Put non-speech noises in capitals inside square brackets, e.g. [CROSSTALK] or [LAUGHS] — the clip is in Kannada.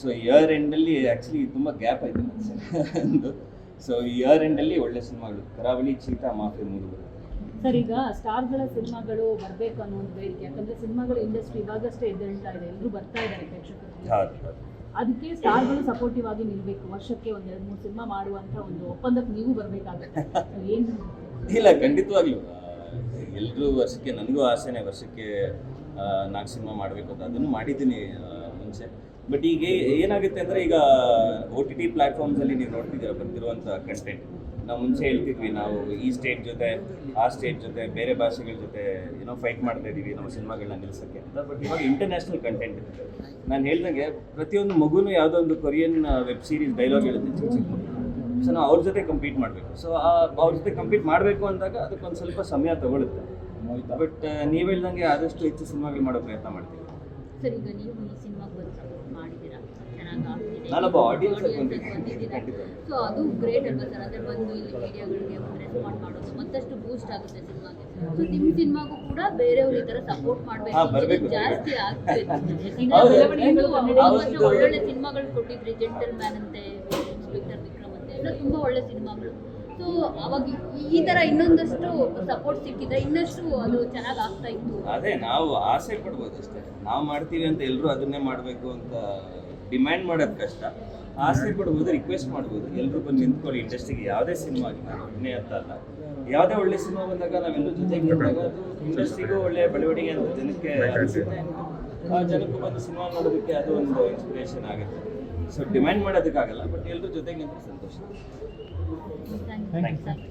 ಸೊ ಇಯರ್ ಎಂಡಲ್ಲಿ ಆ್ಯಕ್ಚುಲಿ ತುಂಬ ಗ್ಯಾಪ್ ಆಯಿತು ಒಂದು. ಸೊ ಇಯರ್ ಎಂಡಲ್ಲಿ ಒಳ್ಳೆ ಸಿನಿಮಾಗಳು. ಕರಾವಳಿ ಚೀತಾ ಮಾಫಿ ಮೂರು ಬರುತ್ತೆ. ಸರ್ ಈಗ ಸ್ಟಾರ್ಗಳ ಸಿನಿಮಾಗಳು ಬರಬೇಕು ಅನ್ನೋ ಒಂದು ಬೇಡಿಕೆ. ಯಾಕಂದ್ರೆ ಸಿನಿಮಾಗಳು ಇಂಡಸ್ಟ್ರಿ ಇವಾಗಷ್ಟೇ ಎದ್ದೇಳ್ತಾ ಇದೆ. ಎಲ್ಲರೂ ಬರ್ತಾ ಇದ್ದಾರೆ ಪ್ರೇಕ್ಷಕರು ಅದಕ್ಕೆ ಸ್ಟಾರ್ಗಳು ಸಪೋರ್ಟಿವ್ ಆಗಿ ನಿಲ್ಬೇಕು. ವರ್ಷಕ್ಕೆ ಒಂದ್ ಎರಡು ಮೂರು ಸಿನಿಮಾ ಮಾಡುವಂತ ಒಂದು ಒಪ್ಪಂದಕ್ಕೆ ನೀವು ಬರಬೇಕಾಗುತ್ತೆ. [LAUGHS] ಏನು ಇಲ್ಲ ಖಂಡಿತವಾಗ್ಲೂ. ಎಲ್ಲರೂ ವರ್ಷಕ್ಕೆ ನನಗೂ ಆಸೆನೆ ವರ್ಷಕ್ಕೆ ನಾಲ್ಕು ಸಿನಿಮಾ ಮಾಡಬೇಕು ಅಂತ. ಅದನ್ನು ಮಾಡಿದ್ದೀನಿ. ಮುಂಚೆ ಬಟ್ ಈಗ ಏನಾಗುತ್ತೆ ಅಂದರೆ ಈಗ ಓ ಟಿ ಟಿ ಪ್ಲಾಟ್ಫಾರ್ಮ್ಸಲ್ಲಿ ನೀವು ನೋಡ್ತಿದ್ದೀರ ಬಂದಿರುವಂಥ ಕಂಟೆಂಟ್ ನಾವು ಮುಂಚೆ ಹೇಳ್ತಿದ್ವಿ, ನಾವು ಈ ಸ್ಟೇಟ್ ಜೊತೆ, ಆ ಸ್ಟೇಟ್ ಜೊತೆ, ಬೇರೆ ಭಾಷೆಗಳ ಜೊತೆ ಏನೋ ಫೈಟ್ ಮಾಡ್ತಾ ಇದ್ದೀವಿ ನಮ್ಮ ಸಿನಿಮಾಗಳನ್ನ ನಿಲ್ಲಿಸೋಕ್ಕೆ ಅಂತ ಬಟ್ ಇವಾಗ ಇಂಟರ್ನ್ಯಾಷನಲ್ ಕಂಟೆಂಟ್ ಇದೆ. ನಾನು ಹೇಳ್ದಂಗೆ ಪ್ರತಿಯೊಂದು ಮಗುನೂ ಯಾವುದೋ ಒಂದು ಕೊರಿಯನ್ ವೆಬ್ ಸೀರೀಸ್ ಡೈಲಾಗ್ ಹೇಳುತ್ತೆ ಚಿಕ್ಕ ಚಿಕ್ಕ ಮಗು. ಸೊ ನಾವು ಅವ್ರ ಜೊತೆ ಕಂಪೀಟ್ ಮಾಡಬೇಕು. ಸೊ ಅವ್ರ ಜೊತೆ ಕಂಪೀಟ್ ಮಾಡಬೇಕು ಅಂದಾಗ ಅದಕ್ಕೊಂದು ಸ್ವಲ್ಪ ಸಮಯ ತಗೊಳುತ್ತೆ. ಬಟ್ ನೀವು ಹೇಳ್ದಂಗೆ ಆದಷ್ಟು ಹೆಚ್ಚು ಸಿನಿಮಾಗಳು ಮಾಡೋ ಪ್ರಯತ್ನ ಮಾಡ್ತೀವಿ ಸರ್ ಈಗ ನೀವು ಈ ಸಿನಿಮಾಗೆ ಬಂದು ಸಪೋರ್ಟ್ ಮಾಡಿದ್ದೀರಾ ಚೆನ್ನಾಗಿ ಆಗ್ತಿದೆ ನಾನೊಬ್ಬ ಆಡಿಯನ್ಸ್. ಸೊ ಅದು ಗ್ರೇಟ್ ಅಲ್ವಾ ಸರ್. ಅಂದರೆ ಬಂದು ಇಲ್ಲಿ ಮೀಡಿಯಾಗಳಿಗೆ ರೆಸ್ಪಾಂಡ್ ಮಾಡೋದು ಮತ್ತಷ್ಟು ಬೂಸ್ಟ್ ಆಗುತ್ತೆ ಸಿನಿಮಾಗೆ. ಸೊ ನಿಮ್ಮ ಸಿನಿಮಾಗೂ ಕೂಡ ಬೇರೆಯವ್ರು ಈ ತರ ಸಪೋರ್ಟ್ ಹಾ, ಮಾಡಬೇಕು ಬರ್ಬೇಕು. ಜಾಸ್ತಿ ಆಗ್ಬೇಕು. [LAUGHS] ಒಳ್ಳೊಳ್ಳೆ ಸಿನಿಮಾಗಳು ಕೊಟ್ಟಿದ್ರಿ ಜೆಂಟಲ್ ಮ್ಯಾನ್ ಅಂತೆ ಇನ್ಸ್ಪೆಕ್ಟರ್ ವಿಕ್ರಮ್ ಅಂತೆ ಎಲ್ಲ ತುಂಬ ಒಳ್ಳೆ ಸಿನಿಮಾಗಳು. ಸೊ ಅವಾಗ ಈ- ತರ ಇನ್ನೊಂದಷ್ಟು ಸಪೋರ್ಟ್ ಸಿಕ್ಕಿದ್ರೆ ಇನ್ನಷ್ಟು ಅದು ಚೆನ್ನಾಗಿ ಆಗ್ತಾ ಇತ್ತು. ಅದೇ ನಾವು ಆಸೆ ಪಡ್ಬೋದು ಅಷ್ಟೇ. ನಾವು ಮಾಡ್ತೀವಿ ಅಂತ ಎಲ್ಲರೂ ಅದನ್ನೇ ಮಾಡಬೇಕು ಅಂತ ಡಿಮ್ಯಾಂಡ್ ಮಾಡೋದು ಕಷ್ಟ. ಆಸೆ ಪಡ್ಬೋದು ರಿಕ್ವೆಸ್ಟ್ ಮಾಡ್ಬೋದು. ಎಲ್ಲರೂ ಬಂದು ನಿಂತ್ಕೊಳ್ಳಿ. ಇಂಡಸ್ಟ್ರಿಗೆ ಯಾವುದೇ ಸಿನಿಮಾ ಆಗಿ ನಾನು ಒಬ್ಬನೇ ಅಂತ ಅಲ್ಲ. ಯಾವುದೇ ಒಳ್ಳೆ ಸಿನಿಮಾ ಬಂದಾಗ ನಾವೆಲ್ಲರೂ ಜೊತೆಗೆ ಅದು ಇಂಡಸ್ಟ್ರಿಗೂ ಒಳ್ಳೆ ಬೆಳವಣಿಗೆ ಅಂತ ಜನಕ್ಕೆ ಆ ಜನಕ್ಕೂ ಬಂದು ಸಿನಿಮಾ ನೋಡೋದಕ್ಕೆ ಅದು ಒಂದು ಇನ್ಸ್ಪಿರೇಷನ್ ಆಗುತ್ತೆ. ಸೊ ಡಿಮ್ಯಾಂಡ್ ಮಾಡೋದಕ್ಕಾಗಲ್ಲ, ಬಟ್ ಎಲ್ಲರೂ ಜೊತೆಗೆ ನಿಂತು ಸಂತೋಷ.